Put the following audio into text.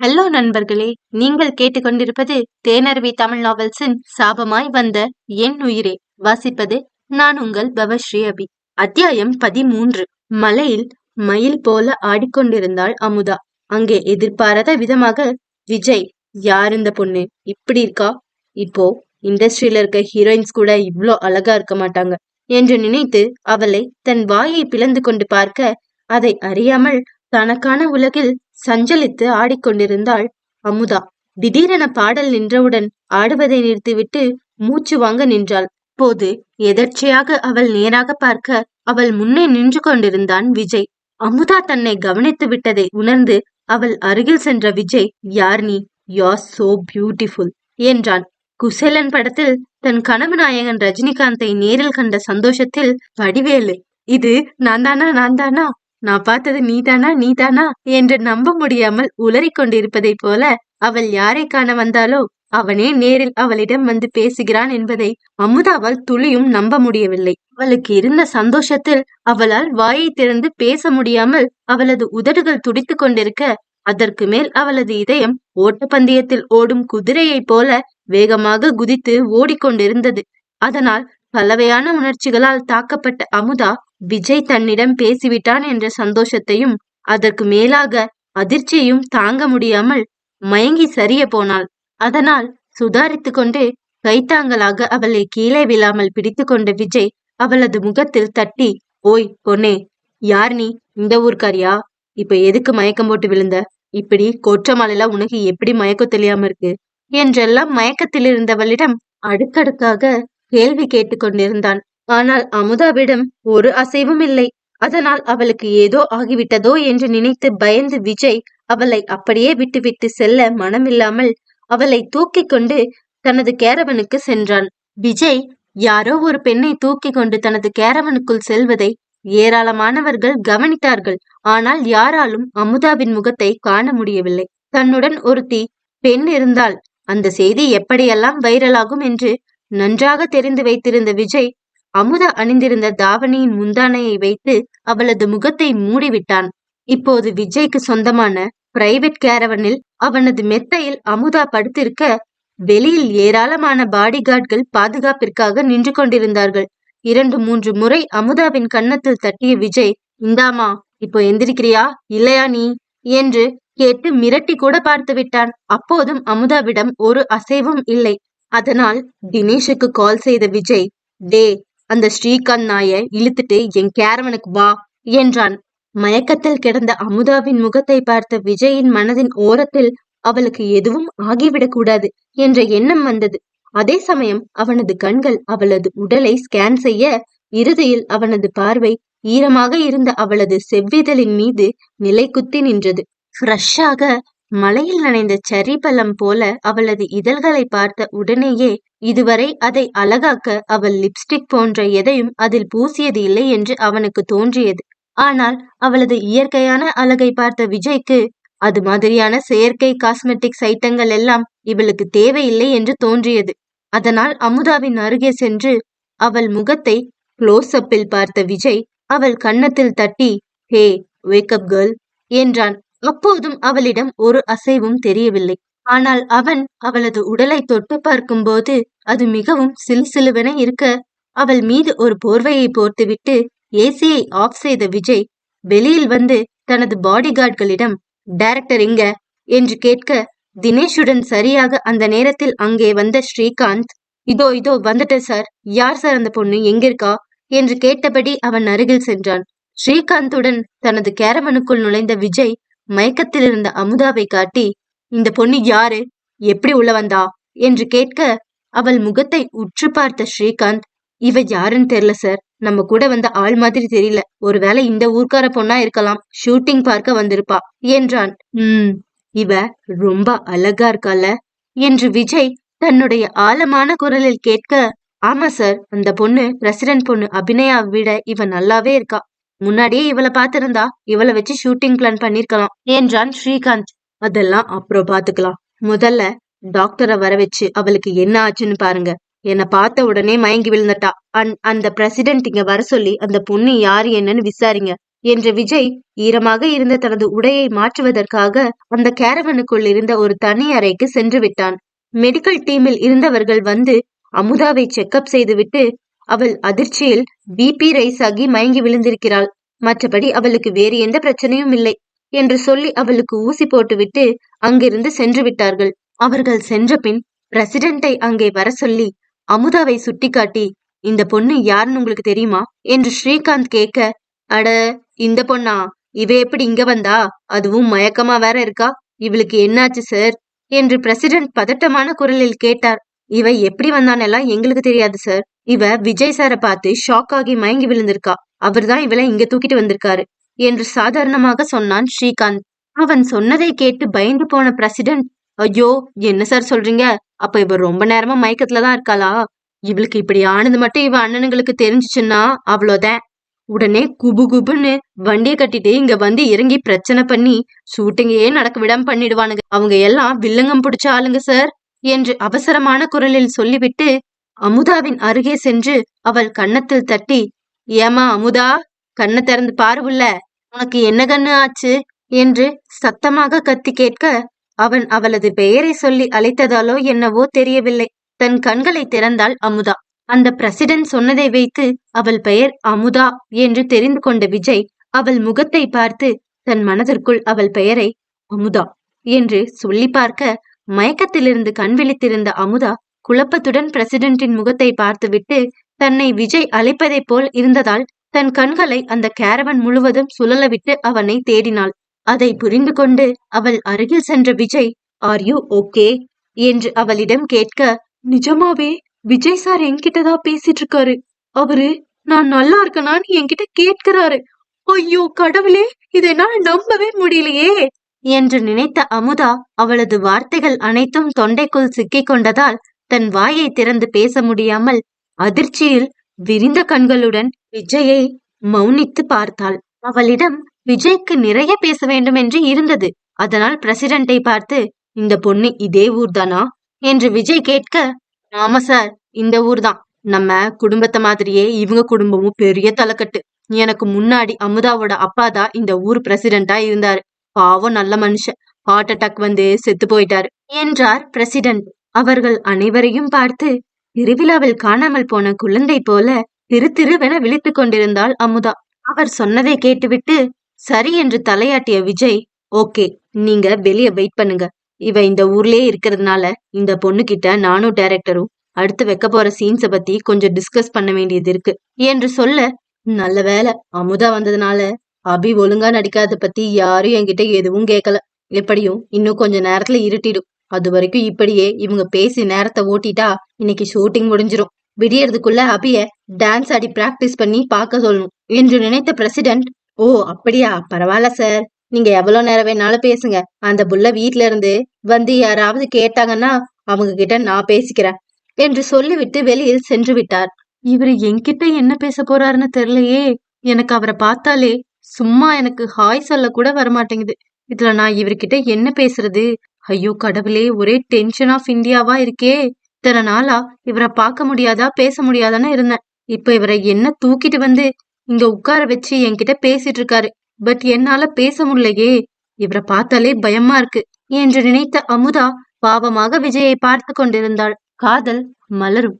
Hello நண்பர்களே நீங்கள் கேட்டுக்கொண்டிருப்பது தேனருவி தமிழ் நாவல்ஸின் சாபமாய் வந்த என் உயிரே. வாசிப்பது நான் உங்கள் பவஸ்ரீ அபி. அத்தியாயம் பதிமூன்று. மலையில் மயில் போல ஆடிக்கொண்டிருந்தாள் அமுதா. அங்கே எதிர்பாராத விதமாக விஜய் யார் இந்த பொண்ணு? இப்படி இருக்கா? இப்போ இண்டஸ்ட்ரியில இருக்க ஹீரோயின்ஸ் கூட இவ்ளோ அழகா இருக்க மாட்டாங்க என்று நினைத்து அவளை தன் வாயை பிளந்து கொண்டு பார்க்க அதை அறியாமல் தனக்கான உலகில் சஞ்சலித்து ஆடிக்கொண்டிருந்தாள் அமுதா. திடீரென பாடல் நின்றவுடன் ஆடுவதை நிறுத்திவிட்டு மூச்சு வாங்க நின்றாள். போது எதர்ச்சியாக அவள் நேராக பார்க்க அவள் முன்னே நின்று கொண்டிருந்தான் விஜய். அமுதா தன்னை கவனித்து விட்டதை உணர்ந்து அவள் அருகில் சென்ற விஜய் யார் நீ? யார் சோ பியூட்டிஃபுல் என்றான். குசேலன் படத்தில் தன் கனவு நாயகன் ரஜினிகாந்தை நேரில் கண்ட சந்தோஷத்தில் வடிவேலு இது நான் தானா நான் தானா நான் பார்த்தது நீதானா நீதானா என்று நம்ப முடியாமல் உளறிக் கொண்டிருப்பதைப் போல அவள் யாரை காண வந்தாலோ அவனே நேரில் அவளிடம் வந்து பேசுகிறான் என்பதை அமுதாவால் துளியும் நம்ப முடியவில்லை. அவளுக்கு இருந்த சந்தோஷத்தில் அவளால் வாயை திறந்து பேச முடியாமல் அவளது உதடுகள் துடித்துக் கொண்டிருக்க அதற்கு மேல் அவளது இதயம் ஓட்டப்பந்தயத்தில் ஓடும் குதிரையைப் போல வேகமாக குதித்து ஓடிக்கொண்டிருந்தது. அதனால் பலவையான உணர்ச்சிகளால் தாக்கப்பட்ட அமுதா விஜய் தன்னிடம் பேசிவிட்டான் என்ற சந்தோஷத்தையும் அதற்கு மேலாக அதிர்ச்சியையும் தாங்க முடியாமல் மயங்கி சரிய போனாள். அதனால் சுதாரித்து கொண்டு கைத்தாங்கலாக அவளை கீழே விழாமல் பிடித்து கொண்ட விஜய் அவளது முகத்தில் தட்டி ஓய் பொன்னே யார் நீ? இந்த ஊர்க்காரியா? இப்ப எதுக்கு மயக்கம் போட்டு விழுந்த? இப்படி கொற்றமாலையில உனக்கு எப்படி மயக்கம் தெரியாம இருக்கு? என்றெல்லாம் மயக்கத்தில் இருந்தவளிடம் அடுக்கடுக்காக கேள்வி கேட்டுக்கொண்டிருந்தான் ஆனால் அமுதாவிடம் ஒரு அசைவும் இல்லை. அதனால் அவளுக்கு ஏதோ ஆகிவிட்டதோ என்று நினைத்து பயந்து விஜய் அவளை அப்படியே விட்டுவிட்டு செல்ல மனமில்லாமல் அவளை தூக்கி கொண்டு தனது கேரவனுக்கு சென்றான். விஜய் யாரோ ஒரு பெண்ணை தூக்கி கொண்டு தனது கேரவனுக்குள் செல்வதை ஏராளமானவர்கள் கவனித்தார்கள். ஆனால் யாராலும் அமுதாவின் முகத்தை காண முடியவில்லை. தன்னுடன் ஒருத்தி பெண் இருந்தால் அந்த செய்தி எப்படியெல்லாம் வைரலாகும் என்று நன்றாக தெரிந்து வைத்திருந்த விஜய் அமுதா அணிந்திருந்த தாவணியின் முந்தானையை வைத்து அவளது முகத்தை மூடிவிட்டான். இப்போது விஜய்க்கு சொந்தமான பிரைவேட் கேரவனில் அவனது மெத்தையில் அமுதா படுத்திருக்க வெளியில் ஏராளமான பாடிகார்ட்கள் பாதுகாப்பிற்காக நின்று கொண்டிருந்தார்கள். இரண்டு மூன்று முறை அமுதாவின் கன்னத்தில் தட்டிய விஜய் இந்தாமா இப்போ எந்திரிக்கிறியா? இல்லையா நீ? என்று கேட்டு மிரட்டி கூட பார்த்து விட்டான். அப்போதும் அமுதாவிடம் ஒரு அசைவும் இல்லை. அதனால் தினேஷுக்கு கால் செய்த விஜய் டே அந்த ஸ்ரீகாந்த் நாய இழுத்துட்டு என் கேரவனுக்கு வா என்றான். மயக்கத்தில் கிடந்த அமுதாவின் முகத்தை பார்த்த விஜயின் மனதின் ஓரத்தில் அவளுக்கு எதுவும் ஆகிவிடக்கூடாது என்ற எண்ணம் வந்தது. அதே சமயம் அவனது கண்கள் அவளது உடலை ஸ்கேன் செய்ய இறுதியில் அவனது பார்வை ஈரமாக இருந்த அவளது செவ்விதழின் மீது நிலை குத்தி நின்றது ஃப்ரெஷ்ஷாக மலையில் நனைந்த சரி பழம் போல அவளது இதழ்களை பார்த்த உடனேயே இதுவரை அதை அழகாக்க அவள் லிப்ஸ்டிக் போன்ற எதையும் அதில் பூசியது இல்லை என்று அவனுக்கு தோன்றியது. ஆனால் அவளது இயற்கையான அழகை பார்த்த விஜய்க்கு அது மாதிரியான செயற்கை காஸ்மெட்டிக்ஸ் ஐட்டங்கள் எல்லாம் இவளுக்கு தேவையில்லை என்று தோன்றியது. அதனால் அமுதாவின் அருகே சென்று அவள் முகத்தை க்ளோஸ் அப்பில் பார்த்த விஜய் அவள் கன்னத்தில் தட்டி ஹே வேக்கப் கேர்ள் என்றான். அப்போதும் அவளிடம் ஒரு அசைவும் தெரியவில்லை. ஆனால் அவன் அவளது உடலை தொட்டு பார்க்கும்போது அது மிகவும் சிலுசிலுவென இருக்க அவள் மீது ஒரு போர்வையை போர்த்துவிட்டு ஏசியை ஆஃப் செய்த விஜய் வெளியில் வந்து தனது பாடிகார்டுகளிடம் டைரக்டர் எங்க என்று கேட்க தினேஷுடன் சரியாக அந்த நேரத்தில் அங்கே வந்த ஸ்ரீகாந்த் இதோ இதோ வந்துட்டேன் சார். யார் சார் அந்த பொண்ணு? எங்க இருக்கா என்று கேட்டபடி அவன் அருகில் சென்றான். ஸ்ரீகாந்துடன் தனது கேரவனுக்குள் நுழைந்த விஜய் மயக்கத்தில் இருந்த அமுதாவை காட்டி இந்த பொண்ணு யாரு? எப்படி உள்ள வந்தா? என்று கேட்க அவள் முகத்தை உற்று பார்த்த ஸ்ரீகாந்த் இவ யாருன்னு தெரியல சார். நம்ம கூட வந்த ஆள் மாதிரி தெரியல. ஒருவேளை இந்த ஊர்க்கார பொண்ணா இருக்கலாம். ஷூட்டிங் பார்க்க வந்திருப்பா. என்றான். உம் இவ ரொம்ப அழகா இருக்கால. என்று விஜய் தன்னுடைய ஆழமான குரலில் கேட்க ஆமா சார். அந்த பொண்ணு பிரசிடென்ட் பொண்ணு அபிநயா விட இவ நல்லாவே இருக்கா. முன்னாடியே இவளை பார்த்திருந்தா இவளை வச்சு ஷூட்டிங் பிளான் பண்ணிருக்கலாம் என்றான் ஸ்ரீகாந்த். அதெல்லாம் அப்புறம் பாத்துக்கலாம் முதல்ல டாக்டரை வர வச்சு அவளுக்கு என்ன ஆச்சுன்னு பாருங்க. என்னை பார்த்த உடனே மயங்கி விழுந்துட்டா. அந் அந்த பிரசிடென்ட் இங்க வர சொல்லி அந்த பொண்ணு யாரு என்னன்னு விசாரிங்க என்ற விஜய் ஈரமாக இருந்த தனது உடையை மாற்றுவதற்காக அந்த கேரவனுக்குள் இருந்த ஒரு தனி அறைக்கு சென்று விட்டான். மெடிக்கல் டீமில் இருந்தவர்கள் வந்து அமுதாவை செக்கப் செய்துவிட்டு அவள் அதிர்ச்சியில் பிபி ரைஸ் ஆகி மயங்கி விழுந்திருக்கிறாள். மற்றபடி அவளுக்கு வேறு எந்த பிரச்சனையும் இல்லை என்று சொல்லி அவளுக்கு ஊசி போட்டுவிட்டு அங்கிருந்து சென்று விட்டார்கள். அவர்கள் சென்ற பின் பிரசிடென்ட்டை அங்கே வர சொல்லி அமுதாவை சுட்டிக்காட்டி இந்த பொண்ணு யாருன்னு உங்களுக்கு தெரியுமா? என்று ஸ்ரீகாந்த் கேட்க அட இந்த பொண்ணா? இவ எப்படி இங்க வந்தா? அதுவும் மயக்கமா வேற இருக்கா? இவளுக்கு என்னாச்சு சார்? என்று பிரசிடென்ட் பதட்டமான குரலில் கேட்டார். இவ எப்படி வந்தானெல்லாம் எங்களுக்கு தெரியாது சார் இவ விஜய் சாரை பார்த்து ஷாக் ஆகி மயங்கி விழுந்திருக்கா. அவர்தான் இவளை இங்க தூக்கிட்டு வந்திருக்காரு என்று சாதாரணமாக சொன்னான் ஸ்ரீகாந்த். அவன் சொன்னதை கேட்டு பயந்து போன பிரசிடென்ட் ஐயோ என்ன சார் சொல்றீங்க? அப்ப இவ ரொம்ப நேரமா மயக்கத்துலதான் இருக்காளா? இவளுக்கு இப்படி ஆனது மட்டும் இவ அண்ணனுங்களுக்கு தெரிஞ்சுச்சுன்னா அவ்வளோதான். உடனே குபு குபுன்னு வண்டியை கட்டிட்டு இங்க வந்து இறங்கி பிரச்சனை பண்ணி ஷூட்டிங்கையே நடக்க விடாம பண்ணிடுவானுங்க. அவங்க எல்லாம் வில்லங்கம் பிடிச்ச ஆளுங்க சார் என்று அவசரமான குரலில் சொல்லிவிட்டு அமுதாவின் அருகே சென்று அவள் கன்னத்தில் தட்டி ஏமா அமுதா கண்ணை திறந்து பாருவுள்ள உனக்கு என்ன கண்ணு ஆச்சு? என்று சத்தமாக கத்தி கேட்க அவன் அவளது பெயரை சொல்லி அழைத்ததாலோ என்னவோ தெரியவில்லை. தன் கண்களை திறந்தாள் அமுதா. அந்த பிரசிடென்ட் சொன்னதை வைத்து அவள் பெயர் அமுதா என்று தெரிந்து கொண்ட விஜய் அவள் முகத்தை பார்த்து தன் மனதிற்குள் அவள் பெயரை அமுதா என்று சொல்லி பார்க்க மயக்கத்திலிருந்து கண் விழித்திருந்த அமுதா குழப்பத்துடன் பிரசிடென்டின் முகத்தை பார்த்துவிட்டு தன்னை விஜய் அழைப்பதைப் போல் இருந்ததால் தன் கண்களை அந்த கேரவன் முழுவதும் சுழலவிட்டு அவனை தேடினாள். அதை புரிந்து கொண்டு அவள் அருகில் சென்ற விஜய் ஆர் யூ ஓகே என்று அவளிடம் கேட்க நிஜமாவே விஜய் சார் என்கிட்டதான் பேசிட்டு இருக்காரு அவரு நான் நல்லா இருக்கனான்னு என்கிட்ட கேட்கிறாரு. ஐயோ கடவுளே இதை நான் நம்பவே முடியலையே. என்று நினைத்த அமுதா அவளது வார்த்தைகள் அனைத்தும் தொண்டைக்குள் சிக்கிக் கொண்டதால் தன் வாயை திறந்து பேச முடியாமல் அதிர்ச்சியில் விரிந்த கண்களுடன் விஜயை மௌனித்து பார்த்தாள். அவளிடம் விஜய்க்கு நிறைய பேச வேண்டும் என்று இருந்தது. அதனால் பிரசிடென்ட்டை பார்த்து இந்த பொண்ணு இதே ஊர்தானா? என்று விஜய் கேட்க ஆமா சார் இந்த ஊர்தான். நம்ம குடும்பத்தை மாதிரியே இவங்க குடும்பமும் பெரிய தலைக்கட்டு. எனக்கு முன்னாடி அமுதாவோட அப்பா தான் இந்த ஊர் பிரசிடென்டா இருந்தாரு. பாவம் நல்ல மனுஷன். ஹார்ட் அட்டாக் வந்து செத்து போயிட்டாரு. என்றார் பிரசிடென்ட் அவர்கள் அனைவரையும் பார்த்து திருவிழாவில் காணாமல் போன குழந்தை போல திரு திருவென விழித்துக் கொண்டிருந்தாள் அமுதா. அவர் சொன்னதை கேட்டுவிட்டு சரி என்று தலையாட்டிய விஜய் ஓகே நீங்க வெளியே வெயிட் பண்ணுங்க. இவ இந்த ஊர்லயே இருக்கிறதுனால இந்த பொண்ணு கிட்ட நானும் டைரக்டரும் அடுத்து வைக்க போற சீன்ஸ பத்தி கொஞ்சம் டிஸ்கஸ் பண்ண வேண்டியது இருக்கு. என்று சொல்ல நல்ல வேலை அமுதா வந்ததுனால அபி ஒழுங்கா நடிக்காத பத்தி யாரும் என்கிட்ட எதுவும் கேட்கல எப்படியும் இன்னும் கொஞ்ச நேரத்துல இருட்டிடும். அது வரைக்கும் இப்படியே இவங்க பேசி நேரத்தை ஓட்டிட்டா இன்னைக்கு ஷூட்டிங் முடிஞ்சிரும். விடியறதுக்குள்ள அபிய டான்ஸ் ஆடி பிராக்டிஸ் பண்ணி பார்க்க சொல்லணும். என்று நினைத்த பிரசிடென்ட் ஓ அப்படியா? பரவாயில்ல சார் நீங்க எவ்வளவு நேரம் வேணாலும் பேசுங்க. அந்த புள்ள வீட்ல இருந்து வந்து யாராவது கேட்டாங்கன்னா அவங்க கிட்ட நான் பேசிக்கிறேன். என்று சொல்லிவிட்டு வெளியில் சென்று விட்டார். இவர் என்கிட்ட என்ன பேச போறாருன்னு தெரியலையே. எனக்கு அவரை பார்த்தாலே சும்மா எனக்கு ஹாய் சொல்ல கூட வரமாட்டேங்குது. இதுல நான் இவர்கிட்ட என்ன பேசுறது? ஐயோ கடவுளே ஒரே டென்ஷன் ஆஃப் இந்தியாவா இருக்கே. இத்தனை நாளா இவரை பார்க்க முடியாதா பேச முடியாதான்னு இருந்தேன். இப்ப இவரை என்ன தூக்கிட்டு வந்து இங்க உட்கார வச்சு என்கிட்ட பேசிட்டு இருக்காரு. பட் என்னால பேச முடியலையே. இவரை பார்த்தாலே பயமா இருக்கு. என்று நினைத்த அமுதா பாவமாக விஜயை பார்த்து கொண்டிருந்தாள். காதல் மலரும்.